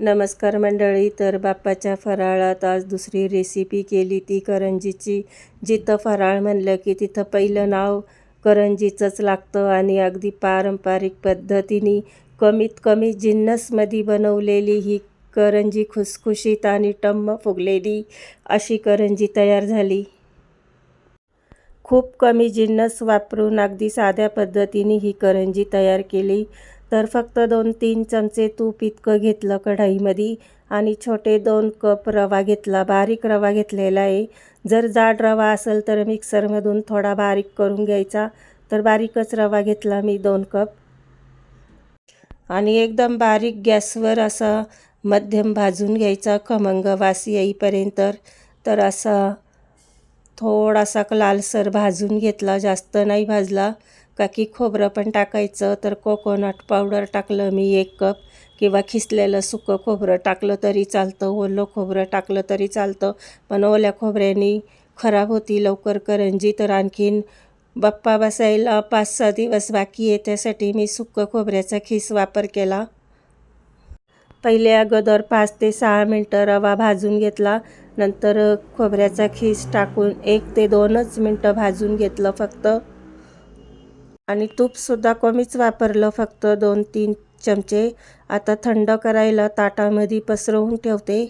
नमस्कार मंडळी तर बाप्पाच्या फराळात आज दुसरी रेसिपी केली ती करंजीची. जिथं फराळ म्हणलं की तिथं पहिलं नाव करंजीचंच लागतं आणि अगदी पारंपरिक पद्धतीने कमीत कमी जिन्नसमध्ये बनवलेली ही करंजी खुसखुशीत आणि टम्म फुगलेली अशी करंजी तयार झाली. खूप कमी जिन्नस वापरून अगदी साध्या पद्धतीने ही करंजी तयार केली. तर फक्त दोन तीन चमचे तूप इतकं घेतलं कढाईमध्ये आणि छोटे दोन कप रवा घेतला बारीक रवा घेतलेला आहे. जर जाड रवा असेल तर मिक्सरमधून थोडा बारीक करून घ्यायचा. तर बारीकच रवा घेतला मी दोन कप. आणि एकदम बारीक गॅसवर असा मध्यम भाजून घ्यायचा खमंग वास येईपर्यंत. तर असा थोडासा लालसर भाजून घेतला जास्त नाही भाजला. का की खोबरं पण टाकायचं तर कोकोनट पावडर टाकलं मी एक कप किंवा खिसलेलं सुकं खोबरं टाकलं तरी चालतं ओलं खोबरं टाकलं तरी चालतं. पण ओल्या खोबऱ्याने खराब होती लवकर करंजी तर आणखीन बाप्पा बसायला पाच सहा दिवस बाकी आहे त्यासाठी मी सुकं खोबऱ्याचा खिस वापर केला. पहिले अगोदर पाच ते सहा मिनटं रवा भाजून घेतला नंतर खोबऱ्याचा खीस टाकून एक ते दोनच मिनटं भाजून घेतलं फक्त. आणि तूपसुद्धा कमीच वापरलं फक्त दोन तीन चमचे. आता थंड करायला ताटामध्ये पसरवून ठेवते.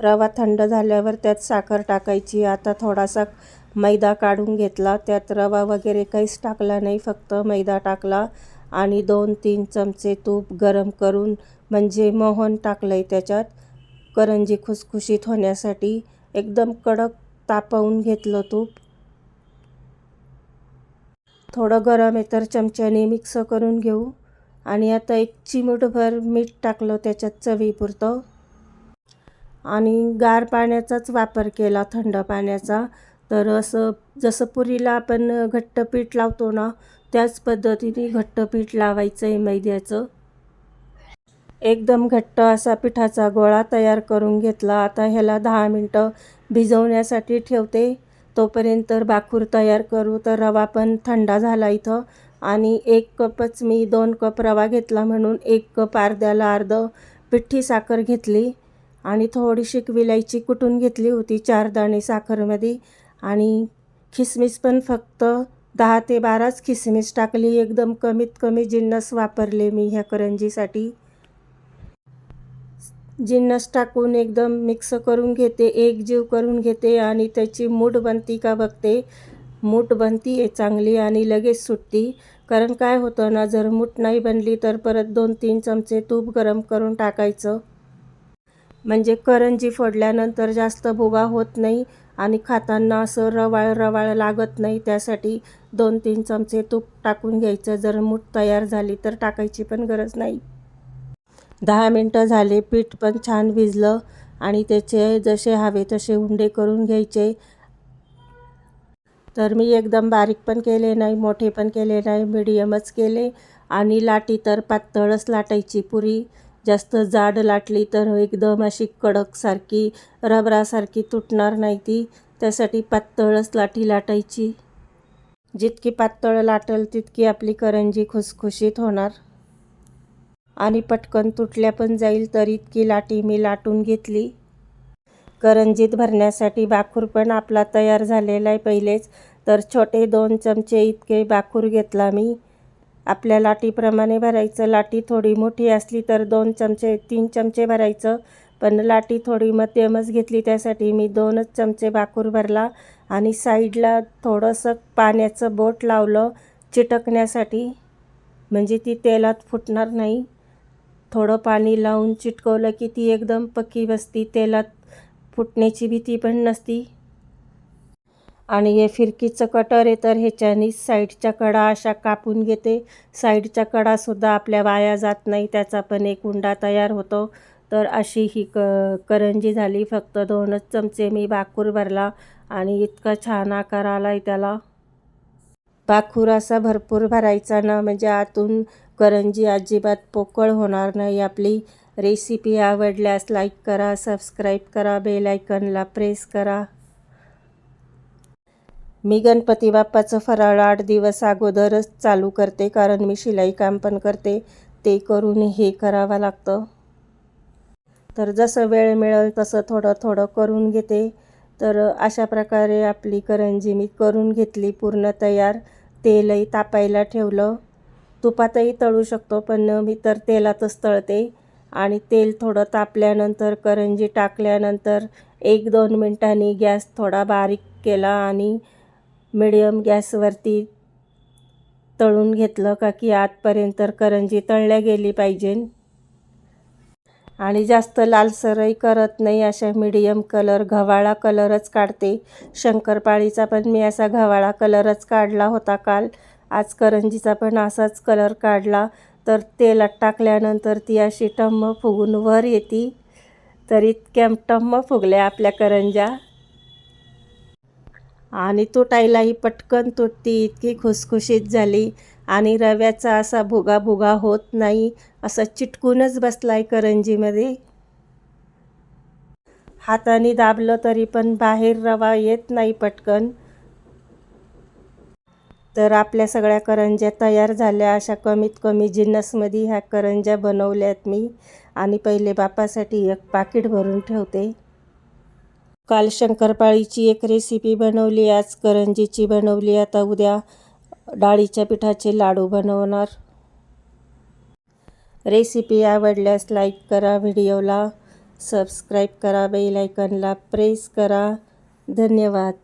रवा थंड झाल्यावर त्यात साखर टाकायची. आता थोडासा मैदा काढून घेतला. त्यात रवा वगैरे काहीच टाकला नाही फक्त मैदा टाकला आणि दोन तीन चमचे तूप गरम करून म्हणजे मोहन टाकलं आहे त्याच्यात करंजी खुसखुशीत होण्यासाठी. एकदम कडक तापवून घेतलं तूप. थोडं गरम आहे तर चमच्याने मिक्स करून घेऊ. आणि आता एक चिमूटभर मीठ टाकलं त्याच्यात चवीपुरतं आणि गार पाण्याचाच वापर केला थंड पाण्याचा. तर असं जसं पुरीला आपण घट्ट पीठ लावतो ना त्याच पद्धतीने घट्ट पीठ लावायचं आहे मैद्याचं. एकदम घट्ट असा पिठाचा गोळा तयार करून घेतला. आता ह्याला दहा मिनटं भिजवण्यासाठी ठेवते. तोपर्यंत बाखूर तयार करू तर रवा पण थंडा झाला इथं. आणि एक कपच मी दोन कप रवा घेतला म्हणून एक कप अर्ध्याला अर्ध पिठ्ठी साखर घेतली. आणि थोडीशी विलायची कुटून घेतली होती चार दाणे साखरमध्ये. आणि खिसमिस पण फक्त दहा ते बाराच खिसमिस टाकली. एकदम कमीत कमी जिन्नस वापरले मी ह्या करंजीसाठी. जिन्नस टाकून एकदम मिक्स करून घेते एक जीव करून घेते आणि त्याची मूठ बनती का बघते? मूठ बनती आहे चांगली आणि लगेच सुटती. कारण काय होतं ना जर मूठ नाही बनली तर परत दोन तीन चमचे तूप गरम करून टाकायचं. म्हणजे करंजी फोडल्यानंतर जास्त भुगा होत नाही आणि खाताना असं रवाळ रवाळ लागत नाही. त्यासाठी दोन तीन चमचे तूप टाकून घ्यायचं. जर मूठ तयार झाली तर टाकायची पण गरज नाही. दहा मिनटं झाले पीठ पण छान भिजलं आणि त्याचे जसे हवे तसे उंडे करून घ्यायचे. तर मी एकदम बारीक पण केले नाही मोठे पण केले नाही मिडियमच केले आणि लाटी तर पातळच लाटायची पुरी. जास्त जाड लाटली तर एकदम अशी कडकसारखी रबरासारखी तुटणार नाही ती. त्यासाठी पातळच लाटी लाटायची. जितकी पातळ लाटल तितकी आपली करंजी खुसखुशीत होणार. आणि पटकन तुटल्या पण जाईल तर इतकी लाटी मी लाटून घेतली. करंजीत भरण्यासाठी बाखूर पण आपला तयार झालेला आहे पहिलेच तर छोटे दोन चमचे इतके बाखूर घेतला मी. आपल्या लाटीप्रमाणे भरायचं लाटी थोडी मोठी असली तर दोन चमचे तीन चमचे भरायचं पण लाटी थोडी मध्यमच घेतली त्यासाठी मी दोनच चमचे बाखूर भरला आणि साईडला थोडंसं पाण्याचं बोट लावलं चिटकण्यासाठी. म्हणजे ती तेलात फुटणार नाही. थोडं पाणी लावून चिटकवलं की ती एकदम पक्की बसती. तेलात फुटण्याची भीती पण नसती. आणि हे फिरकीचं कटर आहे तर ह्याच्यानी साईडच्या कडा अशा कापून घेते. साईडच्या कडासुद्धा आपल्या वाया जात नाही. त्याचा पण एक उंडा तयार होतो. तर अशी ही क करंजी झाली. फक्त दोनच चमचे मी बाकूर भरला आणि इतका छान आकार आला आहे त्याला. बाखूर असा भरपूर भरायचा ना म्हणजे आतून करंजी अजिबात पोकळ होणार नाही. आपली रेसिपी आवडल्यास लाईक करा सबस्क्राईब करा बेल आयकनला प्रेस करा. मी गणपती बाप्पाचं फराळ आठ दिवस अगोदरच चालू करते कारण मी शिलाई काम पण करते. ते करून हे करावं लागतं. तर जसं वेळ मिळेल तसं थोडं थोडं करून घेते. तर अशा प्रकारे आपली करंजी मी करून घेतली पूर्ण तयार. तेलही तापायला ठेवलं. तुपातही तळू शकतो पण मी तर तेलातच तळते. आणि तेल थोडं तापल्यानंतर करंजी टाकल्यानंतर एक दोन मिनटांनी गॅस थोडा बारीक केला आणि मिडियम गॅसवरती तळून घेतलं का की आतपर्यंत करंजी तळल्या गेली पाहिजे. आणि जास्त लालसरही करत नाही अशा मिडियम कलर घवाळा कलरच काढते. शंकरपाळीचा पण मी असा घवाळा कलरच काढला होता काल. आज करंजीचा पण असाच कलर काढला. तर तेलात टाकल्यानंतर ती अशी टम्म फुगून वर येते. तर इतक्या टम्म फुगल्या आपल्या करंज्या. आणि तुटायलाही पटकन तुटती इतकी खुसखुशीत झाली. आणि रव्याचा असा भुगा भुगा होत नाही असा चिटकूनच बसलाय करंजीमध्ये. हाताने दाबलं तरी पण बाहेर रवा येत नाही पटकन. तर आपल्या सगळ्या करंज्या तयार झाल्या. अशा कमीत कमी जिन्नसमध्ये ह्या करंज्या बनवल्यात मी. आणि पहिले बापासाठी एक पाकिट भरून ठेवते. काल शंकरपाळीची एक रेसिपी बनवली आज करंजीची बनवली. आता उद्या डाळीच्या पिठाचे लाडू बनवणार. रेसिपी आवडल्यास लाईक करा व्हिडिओला. सबस्क्राईब करा बेल आयकनला प्रेस करा. धन्यवाद.